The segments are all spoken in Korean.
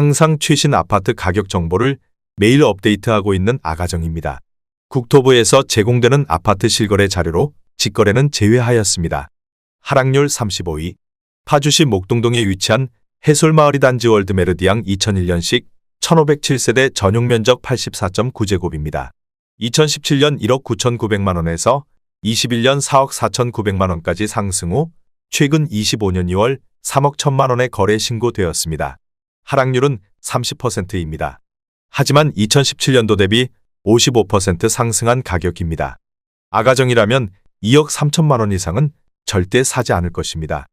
항상 최신 아파트 가격 정보를 매일 업데이트하고 있는 아가정입니다. 국토부에서 제공되는 아파트 실거래 자료로 직거래는 제외하였습니다. 하락률 35위 파주시 목동동에 위치한 해솔마을이 단지 월드 메르디앙 2001년식 1507세대 전용 면적 84.9제곱입니다. 2017년 1억 9,900만 원에서 21년 4억 4,900만 원까지 상승 후 최근 25년 2월 3억 1천만 원에 거래 신고되었습니다. 하락률은 30%입니다. 하지만 2017년도 대비 55% 상승한 가격입니다. 아가정이라면 2억 3천만 원 이상은 절대 사지 않을 것입니다.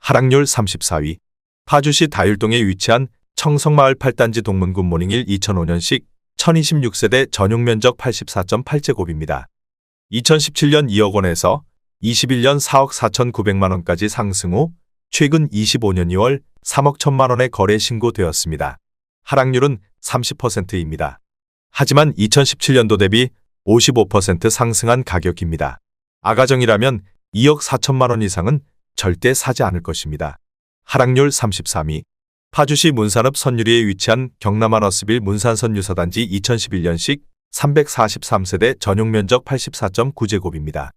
하락률 34위 파주시 다율동에 위치한 청성마을 8단지 동문군 모닝일 2005년식 1026세대 전용 면적 84.8제곱입니다. 2017년 2억 원에서 21년 4억 4,900만 원까지 상승 후 최근 25년 2월 3억 1천만 원에 거래 신고되었습니다. 하락률은 30%입니다. 하지만 2017년도 대비 55% 상승한 가격입니다. 아가정이라면 2억 4천만 원 이상은 절대 사지 않을 것입니다. 하락률 33위 파주시 문산읍 선유리에 위치한 경남아너스빌 문산선유사단지 2011년식 343세대 전용 면적 84.9제곱입니다.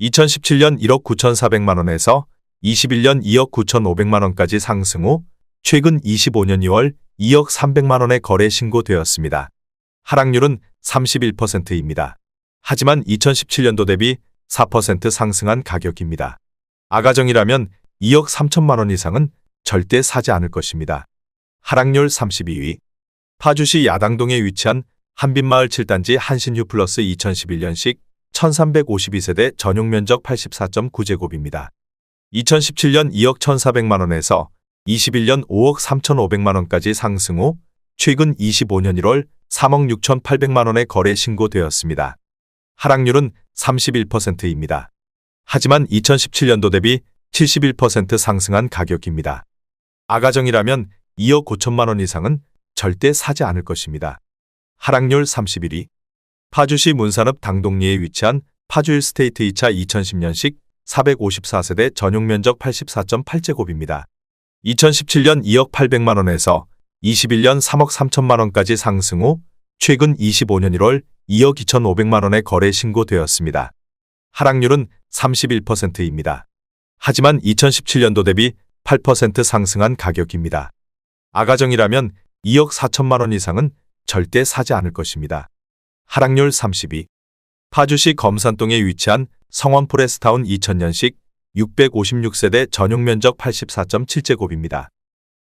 2017년 1억 9,400만 원에서 21년 2억 9,500만 원까지 상승 후 최근 25년 2월 2억 300만 원에 거래 신고되었습니다. 하락률은 31%입니다. 하지만 2017년도 대비 4% 상승한 가격입니다. 아가정이라면 2억 3천만 원 이상은 절대 사지 않을 것입니다. 하락률 32위 파주시 야당동에 위치한 한빛마을 7단지 한신휴 플러스 2011년식 1352세대 전용 면적 84.9제곱입니다. 2017년 2억 1,400만 원에서 21년 5억 3,500만 원까지 상승 후 최근 25년 1월 3억 6,800만 원에 거래 신고되었습니다. 하락률은 31%입니다. 하지만 2017년도 대비 71% 상승한 가격입니다. 아가정이라면 2억 5천만 원 이상은 절대 사지 않을 것입니다. 하락률 31위 파주시 문산읍 당동리에 위치한 파주일 스테이트 2차 2010년식 454세대 전용 면적 84.8제곱입니다. 2017년 2억 800만 원에서 21년 3억 3천만 원까지 상승 후 최근 25년 1월 2억 2,500만 원에 거래 신고되었습니다. 하락률은 31%입니다. 하지만 2017년도 대비 8% 상승한 가격입니다. 아가정이라면 2억 4천만 원 이상은 절대 사지 않을 것입니다. 하락률 32. 파주시 검산동에 위치한 성원 프레스타운 2000년식 656세대 전용 면적 84.7제곱입니다.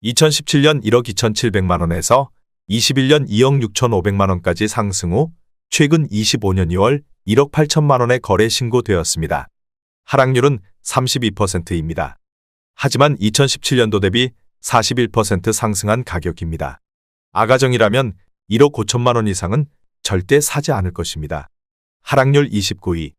2017년 1억 2,700만 원에서 21년 2억 6,500만 원까지 상승 후 최근 25년 2월 1억 8천만 원에 거래 신고되었습니다. 하락률은 32%입니다. 하지만 2017년도 대비 41% 상승한 가격입니다. 아가정이라면 1억 5천만 원 이상은 절대 사지 않을 것입니다. 하락률 29위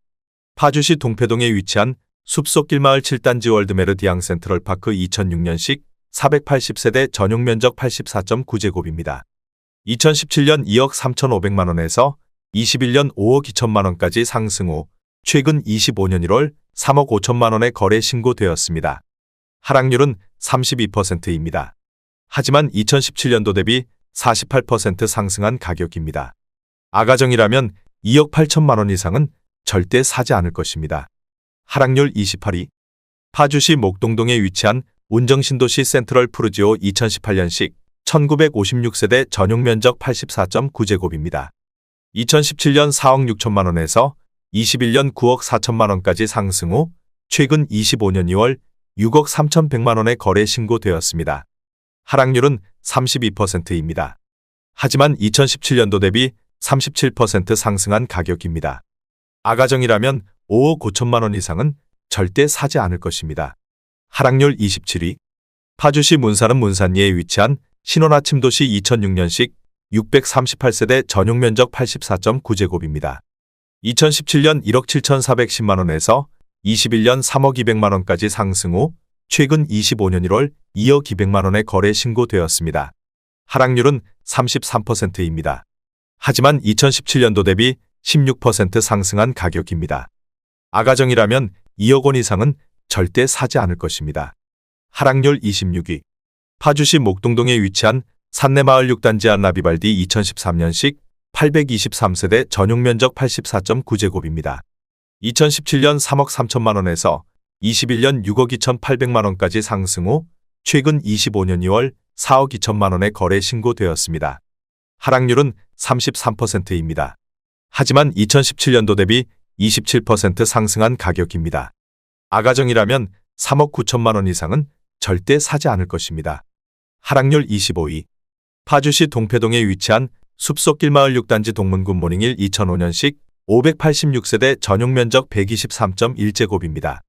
파주시 동패동에 위치한 숲속길 마을 7단지 월드메르디앙 센트럴 파크 2006년식 480세대 전용 면적 84.9제곱입니다. 2017년 2억 3,500만 원에서 21년 5억 2천만 원까지 상승 후 최근 25년 1월 3억 5천만 원에 거래 신고되었습니다. 하락률은 32%입니다. 하지만 2017년도 대비 48% 상승한 가격입니다. 아가정이라면 2억 8천만 원 이상은 절대 사지 않을 것입니다. 하락률 28위 파주시 목동동에 위치한 운정신도시 센트럴 푸르지오 2018년식 1956세대 전용 면적 84.9제곱입니다. 2017년 4억 6천만 원에서 21년 9억 4천만 원까지 상승 후 최근 25년 2월 6억 3천100만 원에 거래 신고되었습니다. 하락률은 32%입니다. 하지만 2017년도 대비 37% 상승한 가격입니다. 아가정이라면 5억 5천만 원 이상은 절대 사지 않을 것입니다. 하락률 27위 파주시 문산은 문산리에 위치한 신혼아침도시 2006년식 638세대 전용 면적 84.9제곱입니다. 2017년 1억 7,410만 원에서 21년 3억 200만 원까지 상승 후 최근 25년 1월 2억 200만 원에 거래 신고되었습니다. 하락률은 33%입니다. 하지만 2017년도 대비 16% 상승한 가격입니다. 아가정이라면 2억 원 이상은 절대 사지 않을 것입니다. 하락률 26위 파주시 목동동에 위치한 산내마을 6단지 안라비발디 2013년식 823세대 전용 면적 84.9제곱입니다. 2017년 3억 3천만 원에서 21년 6억 2천8백만 원까지 상승 후 최근 25년 2월 4억 2천만 원에 거래 신고되었습니다. 하락률은 33%입니다. 하지만 2017년도 대비 27% 상승한 가격입니다. 아가정이라면 3억 9천만 원 이상은 절대 사지 않을 것입니다. 하락률 25위. 파주시 동패동에 위치한 숲속길 마을 6단지 동문군 모닝일 2005년식 586세대 전용 면적 123.1제곱입니다.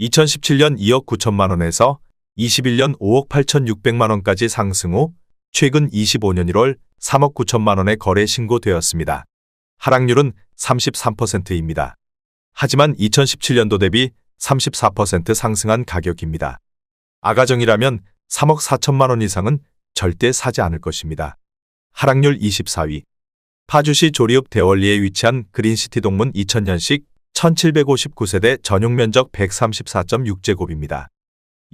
2017년 2억 9천만 원에서 21년 5억 8천6백만 원까지 상승 후 최근 25년 1월 3억 9천만 원에 거래 신고되었습니다. 하락률은 33%입니다. 하지만 2017년도 대비 34% 상승한 가격입니다. 아가정이라면 3억 4천만 원 이상은 절대 사지 않을 것입니다. 하락률 24위. 파주시 조리읍 대월리에 위치한 그린시티 동문 2000년식 1759세대 전용 면적 134.6제곱입니다.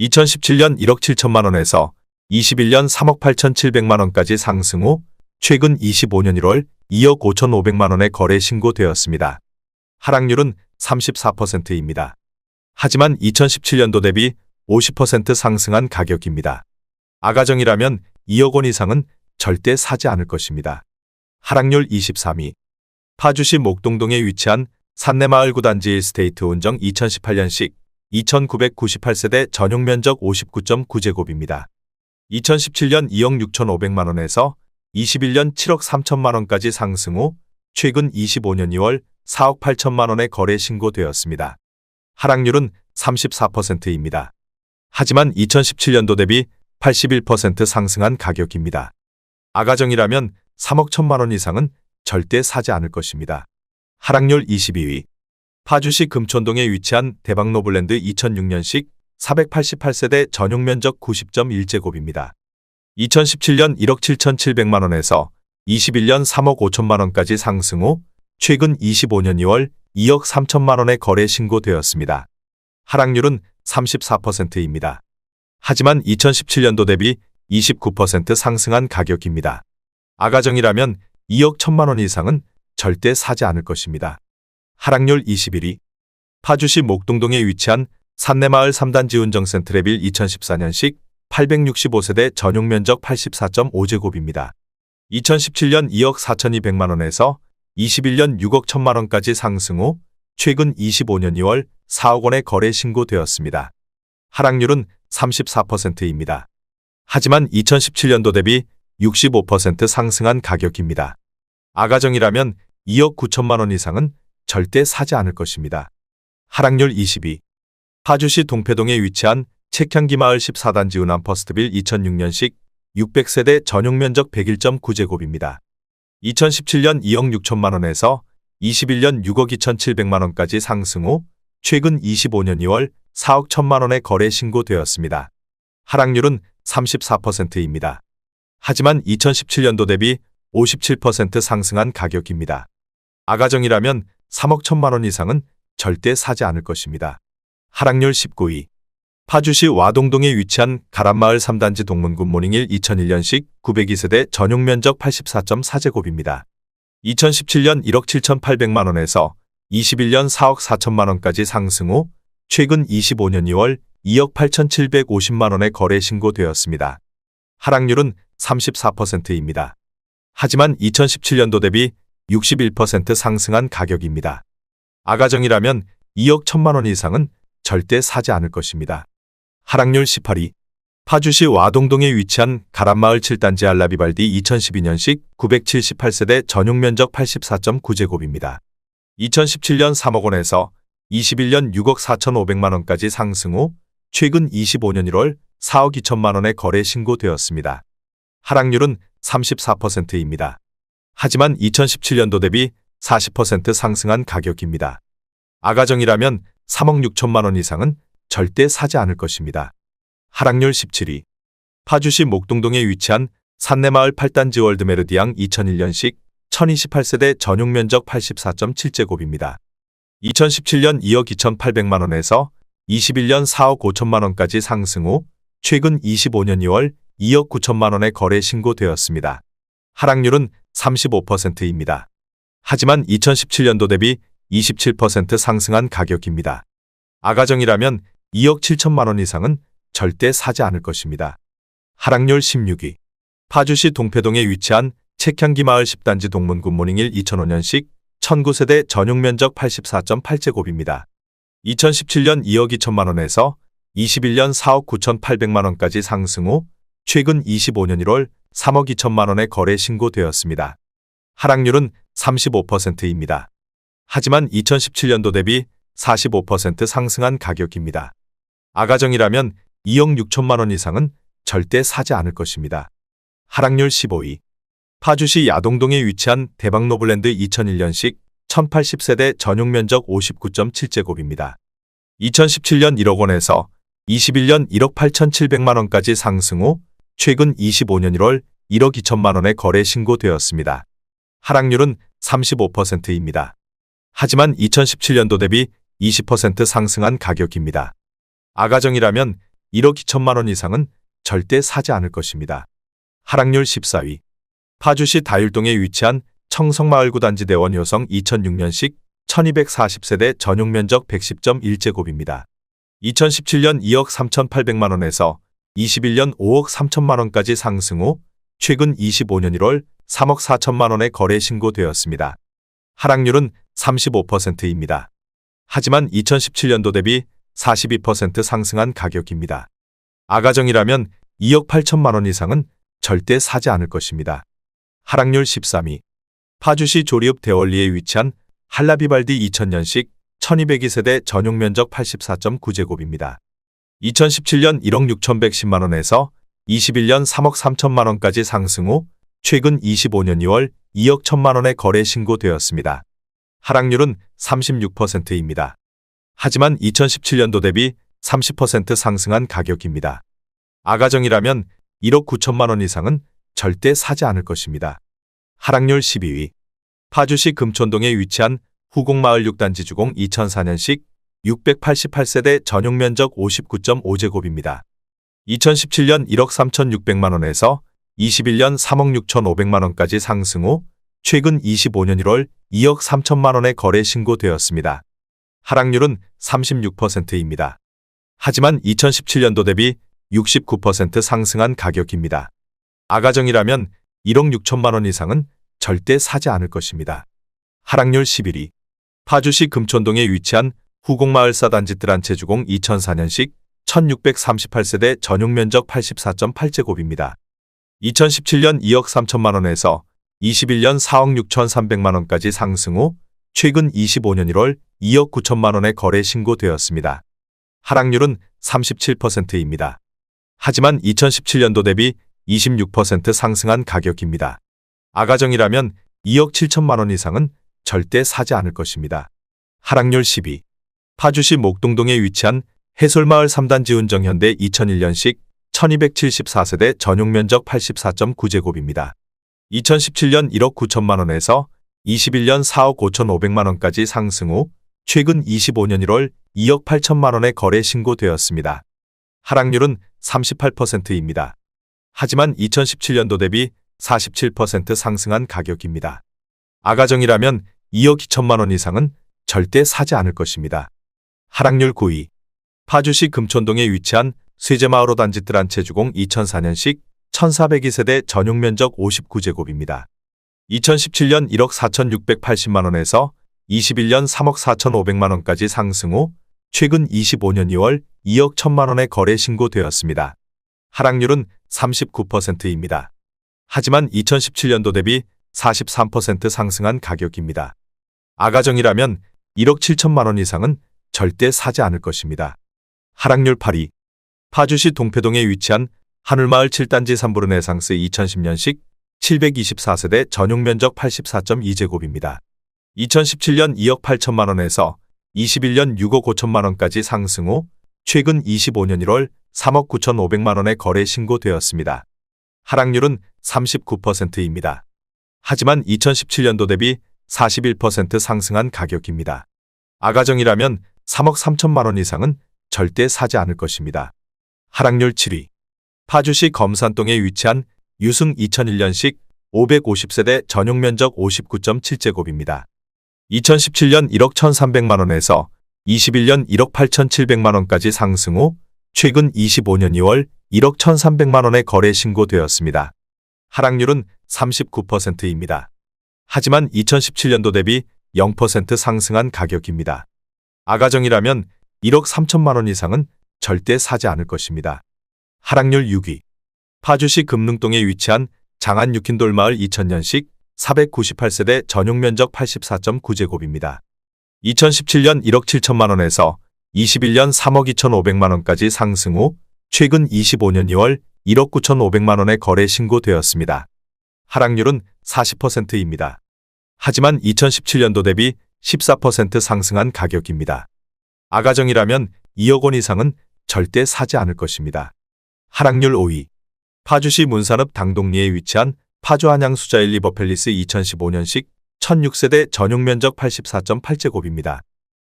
2017년 1억 7천만 원에서 21년 3억 8천7백만 원까지 상승 후 최근 25년 1월 2억 5천5백만 원에 거래 신고되었습니다. 하락률은 34%입니다. 하지만 2017년도 대비 50% 상승한 가격입니다. 아가정이라면 2억 원 이상은 절대 사지 않을 것입니다. 하락률 23위. 파주시 목동동에 위치한 산내마을 구단지 1스테이트 운정 2018년식 2998세대 전용 면적 59.9제곱입니다. 2017년 2억 6천5백만 원에서 21년 7억 3천만 원까지 상승 후 최근 25년 2월 4억 8천만 원에 거래 신고되었습니다. 하락률은 34%입니다. 하지만 2017년도 대비 81% 상승한 가격입니다. 아가정이라면 3억 1천만 원 이상은 절대 사지 않을 것입니다. 하락률 22위. 파주시 금촌동에 위치한 대박노블랜드 2006년식 488세대 전용 면적 90.1제곱입니다. 2017년 1억 7천7백만 원에서 21년 3억 5천만 원까지 상승 후 최근 25년 2월 2억 3천만 원에 거래 신고되었습니다. 하락률은 34%입니다. 하지만 2017년도 대비 29% 상승한 가격입니다. 아가정이라면 2억 1천만 원 이상은 절대 사지 않을 것입니다. 하락률 21위. 파주시 목동동에 위치한 산내마을 3단 지 운정센트레빌 2014년식 865세대 전용 면적 84.5제곱입니다. 2017년 2억 4,200만 원에서 21년 6억 1천만 원까지 상승 후 최근 25년 2월 4억 원에 거래 신고되었습니다. 하락률은 34%입니다. 하지만 2017년도 대비 65% 상승한 가격입니다. 아가정이라면 2억 9천만 원 이상은 절대 사지 않을 것입니다. 하락률 22. 파주시 동패동에 위치한 책향기 마을 14단지 운암 퍼스트빌 2006년식 600세대 전용 면적 101.9제곱입니다. 2017년 2억 6천만 원에서 21년 6억 2천7백만 원까지 상승 후 최근 25년 2월 4억 1천만 원에 거래 신고되었습니다. 하락률은 34%입니다. 하지만 2017년도 대비 57% 상승한 가격입니다. 아가정이라면 3억 1천만 원 이상은 절대 사지 않을 것입니다. 하락률 19위. 파주시 와동동에 위치한 가람마을 3단지 동문군 모닝일 2001년식 902세대 전용 면적 84.4제곱입니다. 2017년 1억 7천8백만 원에서 21년 4억 4천만 원까지 상승 후 최근 25년 2월 2억 8천7백오십만 원에 거래 신고되었습니다. 하락률은 34%입니다. 하지만 2017년도 대비 61% 상승한 가격입니다. 아가정이라면 2억 1천만 원 이상은 절대 사지 않을 것입니다. 하락률 18위. 파주시 와동동에 위치한 가람마을 7단지 알라비발디 2012년식 978세대 전용 면적 84.9제곱입니다. 2017년 3억 원에서 21년 6억 4천5백만 원까지 상승 후 최근 25년 1월 4억 2천만 원에 거래 신고되었습니다. 하락률은 34%입니다. 하지만 2017년도 대비 40% 상승한 가격입니다. 아가정이라면 3억 6천만 원 이상은 절대 사지 않을 것입니다. 하락률 17위. 파주시 목동동에 위치한 산내마을 8단지 월드메르디앙 2001년식 1028세대 전용 면적 84.7제곱입니다. 2017년 2억 2천8백만 원에서 21년 4억 5천만 원까지 상승 후 최근 25년 2월 2억 9천만 원의 거래 신고되었습니다. 하락률은 35%입니다. 하지만 2017년도 대비 27% 상승한 가격입니다. 아가정이라면 2억 7천만 원 이상은 절대 사지 않을 것입니다. 하락률 16위. 파주시 동패동에 위치한 책향기 마을 10단지 동문 굿모닝1 2005년식 1009세대 전용 면적 84.8제곱입니다. 2017년 2억 2천만 원에서 21년 4억 9천8백만 원까지 상승 후 최근 25년 1월 3억 2천만 원의 거래 신고되었습니다. 하락률은 35%입니다. 하지만 2017년도 대비 45% 상승한 가격입니다. 아가정이라면 2억 6천만 원 이상은 절대 사지 않을 것입니다. 하락률 15위. 파주시 야동동에 위치한 대박노블랜드 2001년식 1080세대 전용 면적 59.7제곱입니다. 2017년 1억 원에서 21년 1억 8,700만 원까지 상승 후 최근 25년 1월 1억 2천만 원의 거래 신고되었습니다. 하락률은 35%입니다. 하지만 2017년도 대비 20% 상승한 가격입니다. 아가정이라면 1억 2천만 원 이상은 절대 사지 않을 것입니다. 하락률 14위. 파주시 다율동에 위치한 청성마을 구단지 대원 여성 2006년식 1240세대 전용 면적 110.1제곱입니다. 2017년 2억 3,800만 원에서 21년 5억 3천만 원까지 상승 후 최근 25년 1월 3억 4천만 원의 거래 신고되었습니다. 하락률은 35%입니다. 하지만 2017년도 대비 42% 상승한 가격입니다. 아가정이라면 2억 8천만 원 이상은 절대 사지 않을 것입니다. 하락률 13위. 파주시 조리읍 대월리에 위치한 한라비발디 2000년식 1202 세대 전용 면적 84.9제곱입니다. 2017년 1억 6,110만 원에서 21년 3억 3천만 원까지 상승 후 최근 25년 2월 2억 1천만 원의 거래 신고되었습니다. 하락률은 36%입니다. 하지만 2017년도 대비 30% 상승한 가격입니다. 아가정이라면 1억 9천만 원 이상은 절대 사지 않을 것입니다. 하락률 12위. 파주시 금촌동에 위치한 후곡마을 6단지 주공 2004년식 688세대 전용 면적 59.5제곱입니다. 2017년 1억 3,600만 원에서 21년 3억 6,500만 원까지 상승 후 최근 25년 1월 2억 3천만 원의 거래 신고되었습니다. 하락률은 36%입니다. 하지만 2017년도 대비 69% 상승한 가격입니다. 아가정이라면 1억 6천만 원 이상은 절대 사지 않을 것입니다. 하락률 11위. 파주시 금촌동에 위치한 후곡마을 사 단지 뜰한 제주공 2004년식 1638세대 전용 면적 84.8제곱입니다. 2017년 2억 3천만 원에서 21년 4억 6천 3백만 원까지 상승 후 최근 25년 1월 2억 9천만 원의 거래 신고되었습니다. 하락률은 37%입니다. 하지만 2017년도 대비 26% 상승한 가격입니다. 아가정이라면 2억 7천만 원 이상은 절대 사지 않을 것입니다. 하락률 12. 파주시 목동동에 위치한 해솔마을 3단지 운정현대 2001년식 1274세대 전용 면적 84.9제곱입니다. 2017년 1억 9천만 원에서 21년 4억 5천 5백만 원까지 상승 후 최근 25년 1월 2억 8천만 원의 거래 신고되었습니다. 하락률은 38%입니다. 하지만 2017년도 대비 47% 상승한 가격입니다. 아가정이라면 2억 2천만 원 이상은 절대 사지 않을 것입니다. 하락률 9위. 파주시 금촌동에 위치한 쇠제마을호 단지 뜰한 채 주공 2004년식 1402세대 전용 면적 59제곱입니다. 2017년 1억 4,680만 원에서 21년 3억 4,500만 원까지 상승 후 최근 25년 2월 2억 1천만 원의 거래 신고되었습니다. 하락률은 39%입니다. 하지만 2017년도 대비 43% 상승한 가격입니다. 아가정이라면 1억 7천만 원 이상은 절대 사지 않을 것입니다. 하락률 8위. 파주시 동패동에 위치한 하늘마을 7단지 3부르 네상스 2010년식 724세대 전용 면적 84.2제곱입니다. 2017년 2억 8천만 원에서 21년 6억 5천만 원까지 상승 후 최근 25년 1월 3억 9천5백만 원의 거래 신고되었습니다. 하락률은 39%입니다. 하지만 2017년도 대비 41% 상승한 가격입니다. 아가정이라면 3억 3천만 원 이상은 절대 사지 않을 것입니다. 하락률 7위. 파주시 검산동에 위치한 유승 2001년식 550세대 전용 면적 59.7제곱입니다. 2017년 1억 1,300만 원에서 21년 1억 8,700만 원까지 상승 후 최근 25년 2월 1억 1,300만 원에 거래 신고되었습니다. 하락률은 39%입니다. 하지만 2017년도 대비 0% 상승한 가격입니다. 아가정이라면 1억 3천만 원 이상은 절대 사지 않을 것입니다. 하락률 6위. 파주시 금능동에 위치한 장안 육힌돌 마을 2000년식 498세대 전용 면적 84.9제곱입니다. 2017년 1억 7천만 원에서 21년 3억 2천5백만 원까지 상승 후 최근 25년 2월 1억 9천5백만 원에 거래 신고되었습니다. 하락률은 40%입니다. 하지만 2017년도 대비 14% 상승한 가격입니다. 아가정이라면 2억 원 이상은 절대 사지 않을 것입니다. 하락률 5위. 파주시 문산읍 당동리에 위치한 파주 한 양 수자일 리버팰리스 2015년식 1006세대 전용 면적 84.8제곱입니다.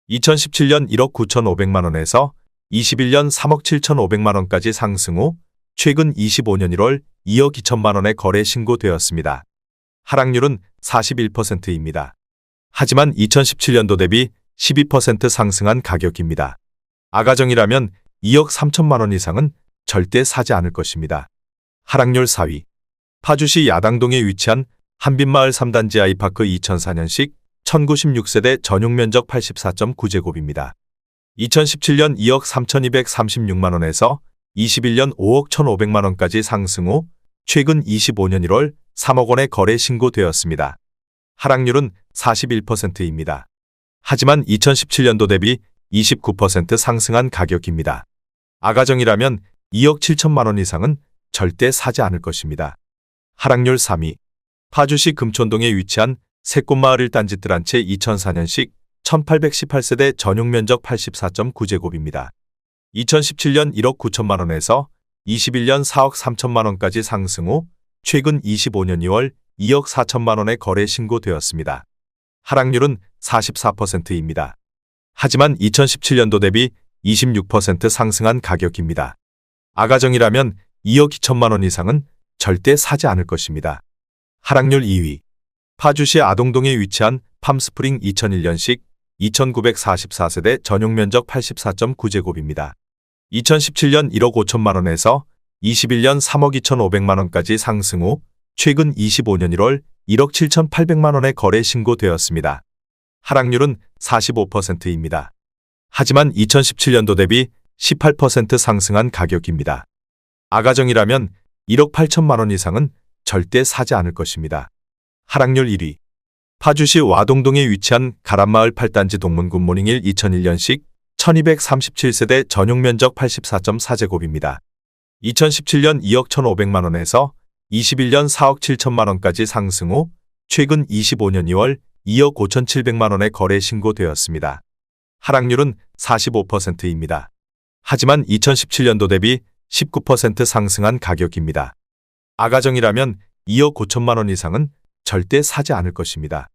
2017년 1억 9천5백만 원에서 21년 3억 7천5백만 원까지 상승 후 최근 25년 1월 2억 2천만 원에 거래 신고되었습니다. 하락률은 41%입니다. 하지만 2017년도 대비 12% 상승한 가격입니다. 아가정이라면 2억 3천만 원 이상은 절대 사지 않을 것입니다. 하락률 4위. 파주시 야당동에 위치한 한빛마을 3단지 아이파크 2004년식 1096세대 전용 면적 84.9제곱입니다. 2017년 2억 3,236만 원에서 21년 5억 1,500만 원까지 상승 후 최근 25년 1월 3억 원에 거래 신고되었습니다. 하락률은 41%입니다. 하지만 2017년도 대비 29% 상승한 가격입니다. 아가정이라면 2억 7천만 원 이상은 절대 사지 않을 것입니다. 하락률 3위. 파주시 금촌동에 위치한 새꽃마을 1단지 뜰한채 2004년식 1818세대 전용 면적 84.9제곱입니다. 2017년 1억 9천만 원에서 21년 4억 3천만 원까지 상승 후 최근 25년 2월 2억 4천만 원에 거래 신고되었습니다. 하락률은 44%입니다. 하지만 2017년도 대비 26% 상승한 가격입니다. 아가정이라면 2억 2천만 원 이상은 절대 사지 않을 것입니다. 하락률 2위. 파주시 아동동에 위치한 팜스프링 2001년식 2944세대 전용 면적 84.9제곱입니다. 2017년 1억 5천만 원에서 21년 3억 2천5백만 원까지 상승 후 최근 25년 1월 1억 7천8백만 원에 거래 신고되었습니다. 하락률은 45%입니다. 하지만 2017년도 대비 18% 상승한 가격입니다. 아가정이라면 1억 8천만 원 이상은 절대 사지 않을 것입니다. 하락률 1위. 파주시 와동동에 위치한 가람마을 8단지 동문굿 모닝 1 2001년식 1237세대 전용 면적 84.4제곱입니다. 2017년 2억 1,500만 원에서 21년 4억 7천만 원까지 상승 후 최근 25년 2월 2억 5천7백만 원에 거래 신고되었습니다. 하락률은 45%입니다. 하지만 2017년도 대비 19% 상승한 가격입니다. 아가정이라면 2억 5천만 원 이상은 절대 사지 않을 것입니다.